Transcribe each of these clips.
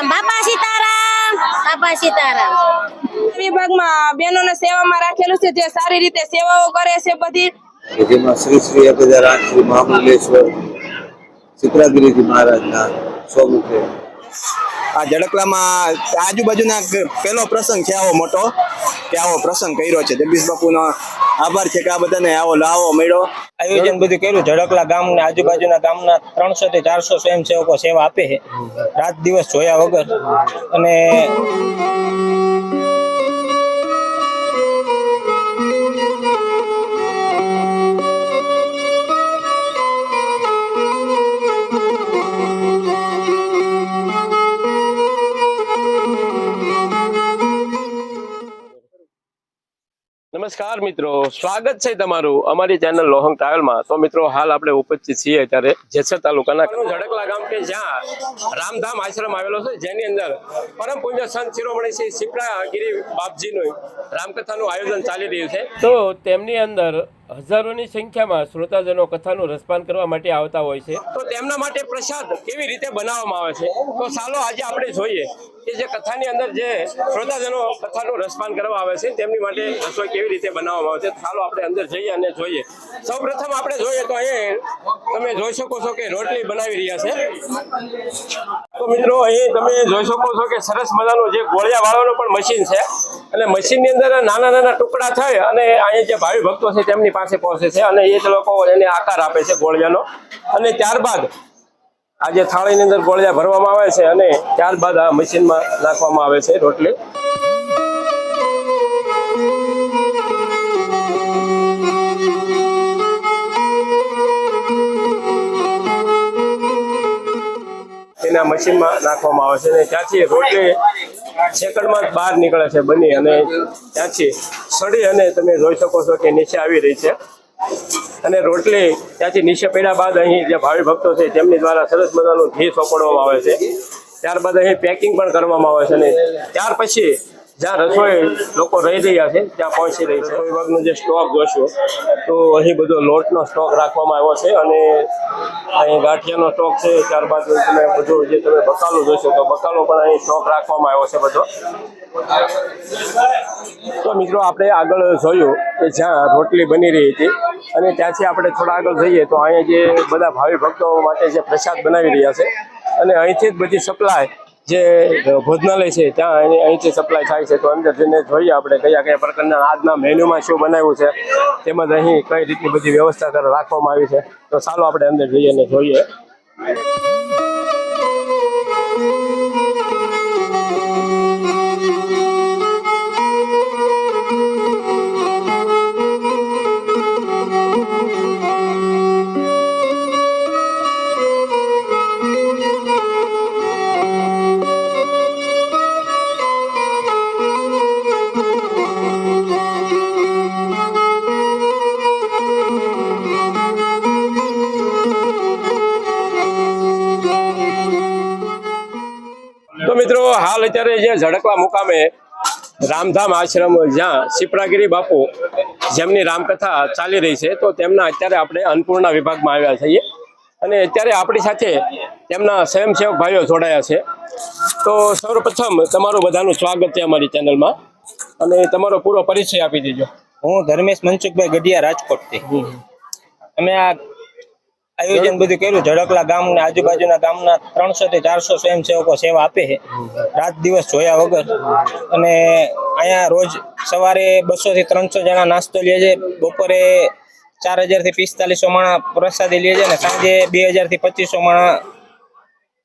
સીતારામ. બાપા સીતારામ. બાપા સીતારામ. વિભાગમાં બહેનોને સેવામાં રાખેલું છે જે સારી રીતે સેવાઓ કરે છે બધી. જેમાં શ્રી શ્રી એક હજાર આઠ શ્રી મહામંડલેશ્વર ચિત્રાગીરીજી મહારાજના સ્વમુખે આ જડકલામાં આજુબાજુના પેલો પહેલો પ્રસંગ છે આવો મોટો કે આવો પ્રસંગ કર્યો છે. જગદીશ બાપુનો આભાર છે કે આ બધાને આવો લાવો મળ્યો. આયોજન બધું કર્યું. ઝડકલા ગામ ને આજુબાજુના ગામના ત્રણસો થી ચારસો સ્વયંસેવકો સેવા આપે છે. રાત દિવસ જોયા વગર. અને નમસ્કાર મિત્રો, સ્વાગત છે તમારું અમારી ચેનલ લોહંગ ટ્રાવેલમાં તો મિત્રો, હાલ આપણે ઉપસ્થિત છીએ અત્યારે જેસર તાલુકાના ઝડકલા ગામ કે જ્યાં રામધામ આશ્રમ આવેલો છે, જેની અંદર પરમ પૂજ્ય સંત શિરોમણી શ્રી શિપ્રાગીરી બાપજીનું રામકથાનું આયોજન ચાલી રહ્યું છે. તો તેમની અંદર હજારોની સંખ્યામાં શ્રોતાજનો કથાનું રસપાન કરવા માટે આવતા હોય છે. તો તેમના માટે પ્રસાદ કેવી રીતે બનાવવામાં આવે છે? તો ચાલો આજે આપણે જોઈએ. કે જે કથાની અંદર જે શ્રોતાજનો કથાનું રસપાન કરવા આવે છે, તેમની માટે રસોઈ કેવી રીતે બનાવવામાં આવે છે, ચાલો આપણે અંદર જઈએ અને જોઈએ. સૌપ્રથમ આપણે જોઈએ તો અહીં તમે જોઈ શકો છો કે રોટલી બનાવી રહ્યા છે. તો મિત્રો, અહીં તમે જોઈ શકો છો કે સરસ મજાનું જે ગોળિયા વાળવાનું પણ મશીન છે. અને મશીનની અંદર નાના નાના ટુકડા થાય અને અહીંયા જે ભાવિ ભક્તો છે, તેમની પાસે પહોંચે છે અને એ જ લોકો એને આકાર આપે છે ગોળિયાનો. અને ત્યારબાદ આ જે થાળીની અંદર ગોળિયા ભરવામાં આવે છે અને ત્યારબાદ આ મશીનમાં નાખવામાં આવે છે રોટલી. તેના મશીનમાં નાખવામાં આવે છે અને ત્યાંથી રોટલી સેકન્ડમાં જ બહાર નીકળે છે બની અને ત્યાંથી સડી અને તમે જોઈ શકો છો કે નીચે આવી રહી છે. અને રોટલી ત્યાંથી નીચે પડ્યા બાદ અહીં જે ભાવિ ભક્તો છે, તેમની દ્વારા સરસ મજાનું ઘી સોંપડવામાં આવે છે. ત્યારબાદ અહીં પેકિંગ પણ કરવામાં આવે છે અને ત્યાર પછી જ્યાં રસોઈ લોકો રહી રહ્યા છે, ત્યાં પહોંચી રહી છે. વિભાગનો જે સ્ટોક જોશો, તો અહીં બધો લોટનો સ્ટોક રાખવામાં આવ્યો છે અને અહીં ગાંઠિયાનો સ્ટોક છે, ત્યારબાદ તમે બધું જે તમે બકાલો જોશો, તો બકાલો પણ અહીં સ્ટોક રાખવામાં આવ્યો છે બધો. તો મિત્રો, આપણે આગળ જોયું કે જ્યાં રોટલી બની રહી હતી અને ત્યાંથી આપણે થોડા આગળ જઈએ તો અહીંયા જે બધા ભાવિ ભક્તો માટે જે પ્રસાદ બનાવી રહ્યા છે અને અહીંથી જ બધી સપ્લાય જે ભોજનાલય છે, ત્યાં અહીં- અહીંથી સપ્લાય થાય છે. તો અંદર જઈને જોઈએ આપણે કયા કયા પ્રકારના આજના મેન્યુમાં શું બનાવ્યું છે. તેમજ અહીં કઈ રીતની બધી વ્યવસ્થા રાખવામાં આવી છે. તો ચાલો આપણે અંદર જઈએ અને જોઈએ. અત્યારે જે ઝડકવા મુકામે રામધામ આશ્રમ, જ્યાં શિપ્રાગીરી બાપુ જેમની રામકથા ચાલી રહી છે, તો તેમના અત્યારે આપણે અન્નપૂર્ણા વિભાગમાં આવ્યા છીએ. અને અત્યારે આપણી સાથે તેમના સ્વયંસેવક ભાઈઓ જોડાયા છે. તો સૌપ્રથમ તમારું બધાનું સ્વાગત છે અમારી ચેનલમાં. અને તમારો પૂરો પરિચય આપી દેજો. હું ધર્મેશ મનસુખભાઈ ગઢિયા રાજકોટથી. અમે આ આયોજન બધું કર્યું. ઝડકલા ગામ ને આજુબાજુના ગામના ત્રણસો થી ચારસો સ્વયંસેવકો સેવા આપે છે. રાત દિવસ જોયા વગર. અને અહીંયા રોજ સવારે બસો થી ત્રણસો જણા નાસ્તો લે છે. બપોરે ચાર હજારથી પિસ્તાલીસો માણા પ્રસાદી લે છે અને સાંજે બે હજારથી પચીસો માણા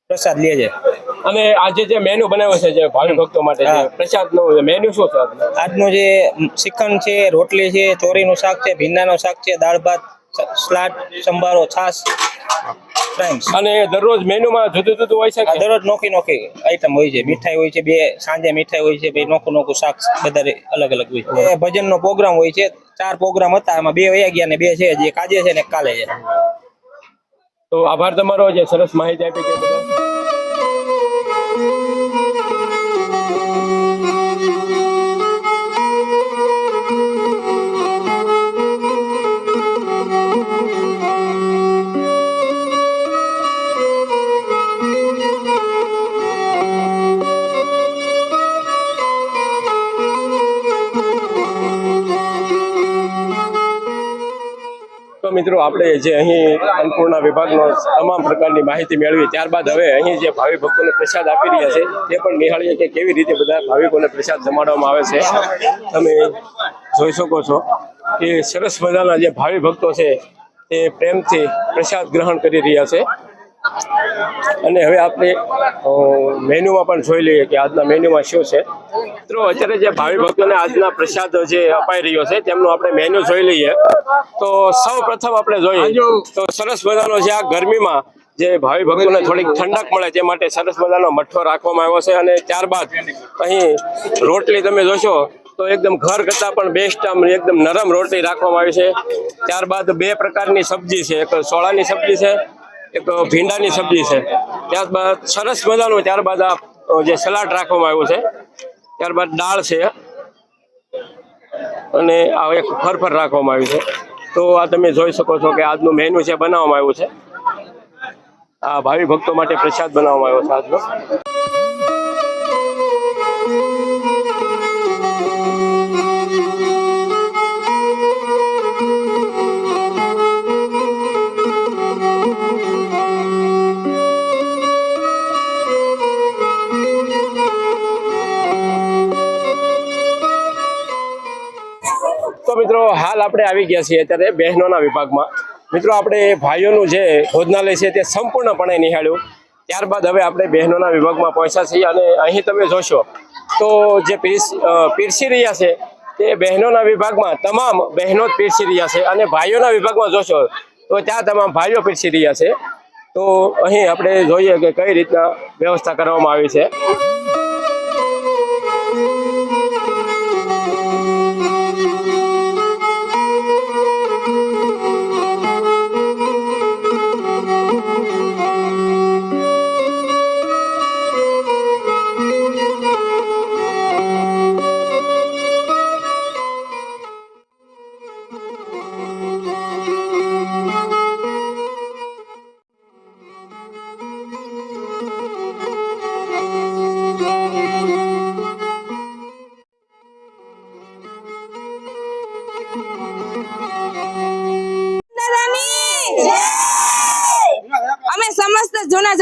પ્રસાદ લે છે. અને આજે જે મેનુ બનાવ્યો છે જે ભાવિ ભક્તો માટે પ્રસાદ નો મેનુ શું છે? આજનો? આજનું જે શ્રીખંડ છે રોટલી છે ચોરીનું શાક છે ભીંડાનું શાક છે દાળ ભાત સ- સલાડ સંભારો ફ્રાઈમ્સ અને દરરોજ મેનુમાં જુદું જુદું હોય છે કે? દરરોજ નોખી નોખી આઈટમ હોય છે. મીઠાઈ હોય છે બે સાંજે મીઠાઈ હોય છે બે નોખું નોખું શાક બધા અલગ અલગ હોય છે. ભજનનો પ્રોગ્રામ હોય છે. ચાર પ્રોગ્રામ હતા. એમાં બે વયા ગયા ને બે છે. જે કાજે છે ને કાલે છે. તો આભાર તમારો. જે સરસ માહિતી આપી તે મિત્રો, આપણે જે અહીં અન્નપૂર્ણા વિભાગનો તમામ પ્રકારની માહિતી મેળવી, ત્યારબાદ હવે અહીં જે ભાવિ ભક્તોને પ્રસાદ આપી રહ્યા છે, તે પણ નિહાળીએ કે કેવી રીતે બધા ભાવિકોને પ્રસાદ જમાડવામાં આવે છે. તમે જોઈ શકો છો કે સરસ મજાના જે ભાવિ ભક્તો છે, તે પ્રેમથી પ્રસાદ ગ્રહણ કરી રહ્યા છે. અને હવે આપણે મેન્યુમાં પણ જોઈ લઈએ કે આજના મેન્યુમાં શું છે. મિત્રો અત્યારે જે ભાવિ ભક્તોને આજના પ્રસાદ જે અપાઈ રહ્યો છે તેમનું આપણે મેન્યુ જોઈ લઈએ. તો સૌ પ્રથમ આપણે જોઈએ તો સરસ મજાનો જે આ ગરમીમાં જે ભાવિ ભક્તોને થોડીક ઠંડક મળે તે માટે સરસ મજાનો મઠ્ઠો રાખવામાં આવ્યો છે અને ત્યારબાદ અહીં રોટલી તમે જોશો તો એકદમ ઘર કરતાં પણ બેસ્ટ આમ એકદમ નરમ રોટલી રાખવામાં આવી છે. ત્યારબાદ બે પ્રકારની સબ્જી છે. એક સોળાની સબ્જી છે એક ભીંડાની સબ્જી છે. ત્યારબાદ સરસ મજાનું ત્યારબાદ આ જે સલાડ રાખવામાં આવ્યું છે. ત્યારબાદ દાળ છે. અને આ એક ફરફર રાખવામાં આવ્યું છે. તો આ તમે જોઈ શકો છો કે આજનું મેનુ છે, બનાવવામાં આવ્યું છે. આ ભાવિ ભક્તો માટે પ્રસાદ બનાવવામાં આવ્યો છે આજનો. આપણે આવી ગયા છીએ અત્યારે બહેનોના વિભાગમાં. મિત્રો, આપણે ભાઈઓનું જે ભોજનાલય છે તે સંપૂર્ણપણે નિહાળ્યું. ત્યારબાદ હવે આપણે બહેનોના વિભાગમાં પહોંચ્યા છીએ અને અહીં તમે જોશો તો જે પીરસ રહ્યા છે તે બહેનોના વિભાગમાં તમામ બહેનો જ પીરસી રહ્યા છે અને ભાઈઓના વિભાગમાં જોશો તો ત્યાં તમામ ભાઈઓ પીરસી રહ્યા છે. તો અહીં આપણે જોઈએ કે કઈ રીતના વ્યવસ્થા કરવામાં આવી છે.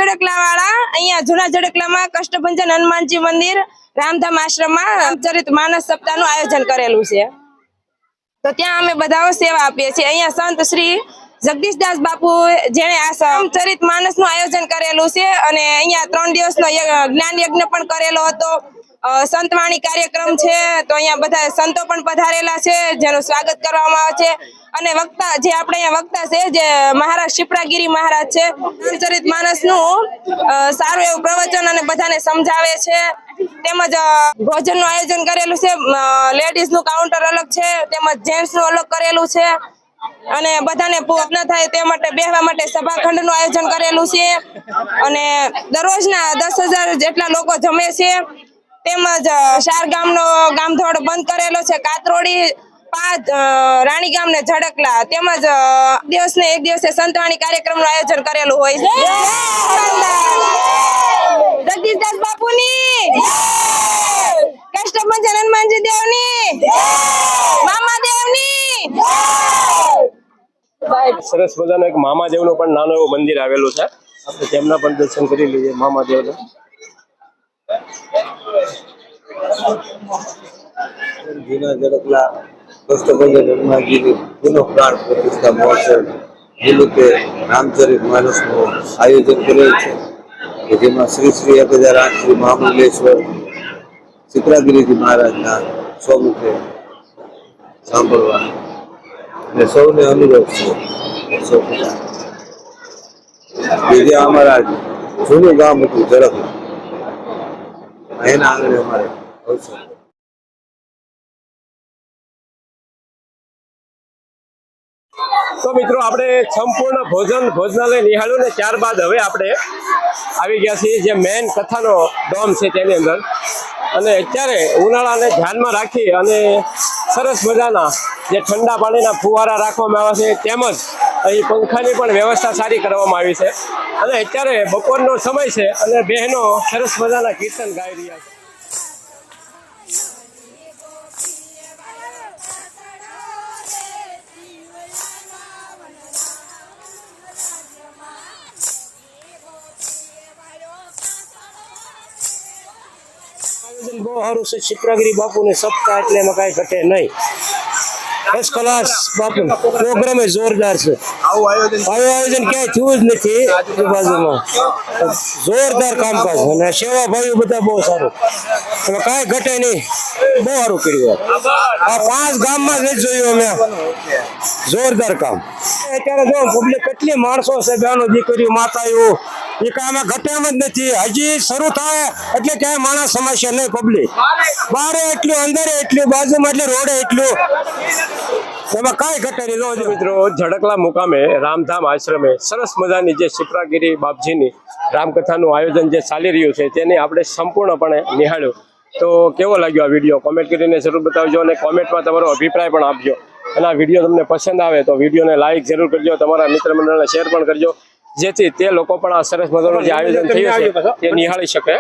જડકલા વાળા અહીંયા જૂના જડકલામાં કષ્ટભંજન હનુમાનજી મંદિર, રામધામ આશ્રમમાં રામચરિત માનસ સપ્તાહનું આયોજન કરેલું છે. તો ત્યાં અમે બધાઓ સેવા આપીએ છીએ. અહીંયા સંત શ્રી જગદીશદાસ બાપુ જેણે આ રામચરિત માનસનું આયોજન કરેલું છે અને અહીંયા ત્રણ દિવસનો જ્ઞાન યજ્ઞ પણ કરેલો હતો. સંતવાણી કાર્યક્રમ છે, તો અહીંયા બધા સંતો પણ પધારેલા છે, જેનું સ્વાગત કરવામાં આવે છે. અને વક્તા, જે આપણે અહીંયા વક્તા છે, જે મહારાજ શિપ્રાગીરી મહારાજ છે, ચરિત માનસનું સારું એવું પ્રવચન અને બધાને સમજાવે છે. તેમજ ભોજનનું આયોજન કરેલું છે લેડીઝનું કાઉન્ટર અલગ છે, તેમજ જેન્ટ્સનું અલગ કરેલું છે. અને બધાને પૂર ન થાય તે માટે, બેહવા માટે સભાખંડનું આયોજન કરેલું છે. અને દરરોજના દસ હજાર જેટલા લોકો જમે છે. તેમજ શાર ગામનો ગામધોડ બંધ કરેલો છે. કાતરોડી પાંચ રાણી ગામ ને ઝડકલા. તેમજ દિવસ ને એક દિવસે સંતવાણી કાર્યક્રમનું આયોજન કરેલું હોય છે. જગદીશદાસ બાપુની. કષ્ટભંજન હનુમાનજી દેવની. મામા દેવની. સરસ મજાનું એક મામા દેવનું પણ નાનું એવું મંદિર આવેલું છે. આપણે તેમના પણ દર્શન કરી લઈએ મામા દેવના. સાંભળવા અને સૌને અનુરોધ છે અમારા જૂનું ગામ હતું ઝડપ એના આંગણે અમારે અવસર તો મિત્રો, આપણે સંપૂર્ણ ભોજન, ભોજનાલય નિહાળ્યું ને ત્યારબાદ હવે આપણે આવી ગયા છીએ જે મેન કથાનો ડોમ છે તેની અંદર. અને અત્યારે ઉનાળાને ધ્યાનમાં રાખી અને સરસ મજાના જે ઠંડા પાણીના ફુવારા રાખવામાં આવ્યા છે તેમજ અહીં પંખાની પણ વ્યવસ્થા સારી કરવામાં આવી છે. અને અત્યારે બપોરનો સમય છે અને બહેનો સરસ મજાના કીર્તન ગાઈ રહ્યા છે. આયોજન બહુ સારું છે. ચિત્રાગીરી બાપુને સપ્તાહ એટલે એમાં કાંઈ ઘટે નહીં. ફર્સ્ટ ક્લાસ બાપુ. પ્રોગ્રામ જોરદાર છે. આયોજન ક્યાંય થયું જ નથી એ બાજુમાં. જોરદાર કામકાજ અને સેવા ભાઈઓ બધા બહુ સારું. એમાં કાંઈ ઘટે નહીં. બહુ સારું કર્યું આ પાંચ ગામમાં જ જોયું અમે. જોરદાર કામ. અત્યારે જો પબ્લિક કેટલી માણસો છે બહેનો દીકરીઓ માતાઓ. એ કાંઈ ઘટે એમ જ નથી. હજી શરૂ થાય એટલે ક્યાંય માણસ સમસ્યા નહીં પબ્લિક બારે એટલું અંદર એટલું બાજુમાં એટલે રોડે એટલું. એમાં કાંઈ ઘટે નહીં મિત્રો ઝડકલા મુકામે રામધામ આશ્રમે સરસ મજાની જે શિપ્રાગીરી બાપજીની રામકથાનું આયોજન જે ચાલી રહ્યું છે તેની આપણે સંપૂર્ણપણે નિહાળ્યું. તો કેવો લાગ્યો આ વીડિયો? કોમેન્ટ કરીને જરૂર બતાવજો અને કોમેન્ટમાં તમારો અભિપ્રાય પણ આપજો. અને આ વીડિયો તમને પસંદ આવે તો વિડીયોને લાઈક જરૂર કરજો તમારા મિત્ર મંડળને શેર પણ કરજો જેથી તે લોકો પણ આ સરસ મજાનું જે આયોજન થયું છે તે નિહાળી શકે.